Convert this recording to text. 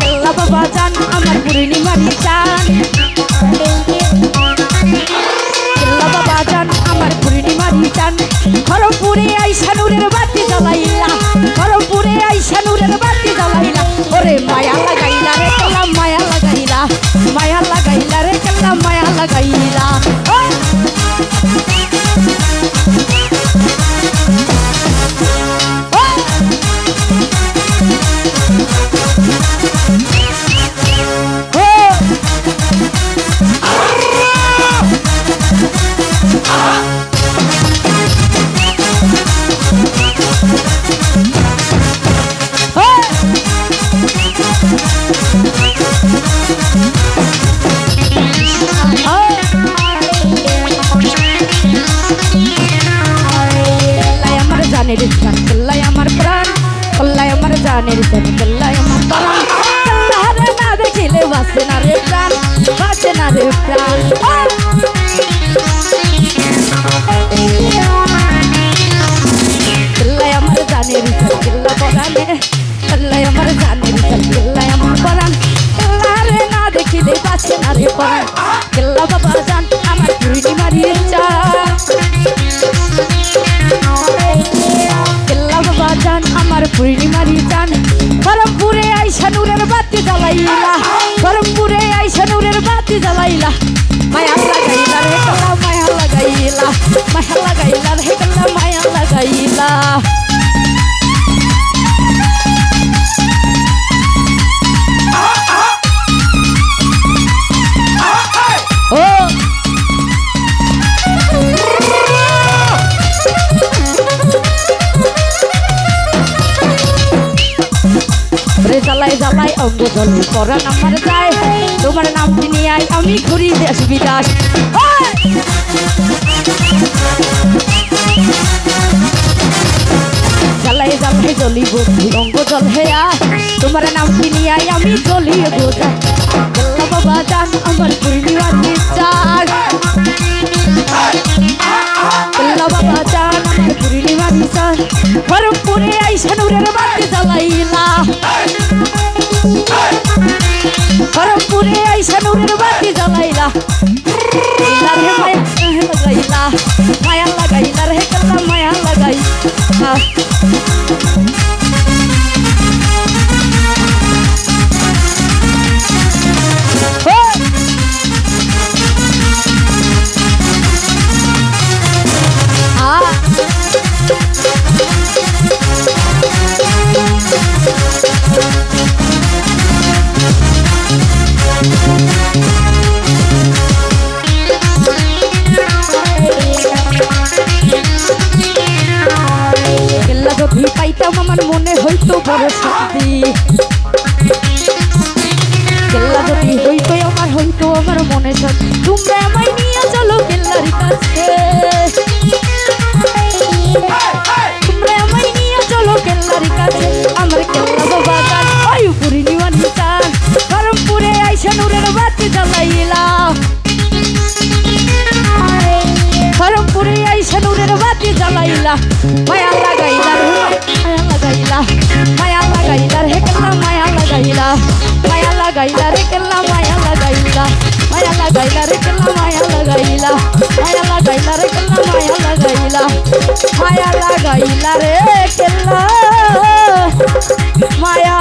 কেল্লা বাবা জান, আমার পূর্ণিমারি চান কেল্লা বাবা জান, আমার পূর্ণিমারি চান খড়মপুরে আইসা নূরের বাতি জ্বালাইলা খড়মপুরে আইসা নূরের বাতি জ্বালাইলা। ওরে মায়া লাগাইলা রে তোলা, মায়া লাগাইলা, মায়া আমার জানের বাতি জ্বালাইলা বরমপুরে আইসা নুরের বাতি জ্বালাইলা। মায়া লাগাইলা রে কলা, মায়া লাগাইলা। মায়া লাগাইলা রে কলা, মায়া লাগাইলা। জ্বালাই জ্বালাই অঙ্গ জলে পরান আমার যায়। তোমার নাম নিয়ে আই আমি ঘুরি দেশ বিদাস জ্বালাই জ্বালাই জ্বলিব অঙ্গ জল হেয়া? তোমার নাম নিয়ে আই আমি জ্বলিয়ে গল্লা বাবা জান আমার পূর্ণিমার গল্লা বাবা জান আমার পূর্ণিমার চার বরমপুরে আইসা নূরের বাতি জ্বালাইলা। নূরের বাতি জ্বালাইলা ইলা রে মায়া লাগাইলা মায়া লাগাইলা রে কাল্লা মায়া লাগাইলা আমার মনে হইতো বড় শান্তি। কেল্লা যদি হইতো আমার হইতো, আমার মনে শান্তি। আমায় নিয়ে চলো কেল্লার কাছে। আমায় নিয়ে চলো কেল্লার কাছে। আমার কেল্লা বাবা গান ওই পূর্ণিমার হিসান গরমপুরে আইসা নূরের বাতি জ্বালাইলা। খড়গপুরে আইসা নূরের বাতি জ্বালাইলা। মায়া লাগাইলা রে কেল্লা মায়া লাগাইলা মায়া লাগাইলা রে কেল্লা মায়া লাগাইলা মায়া লাগাইলা রে কেল্লা মায়া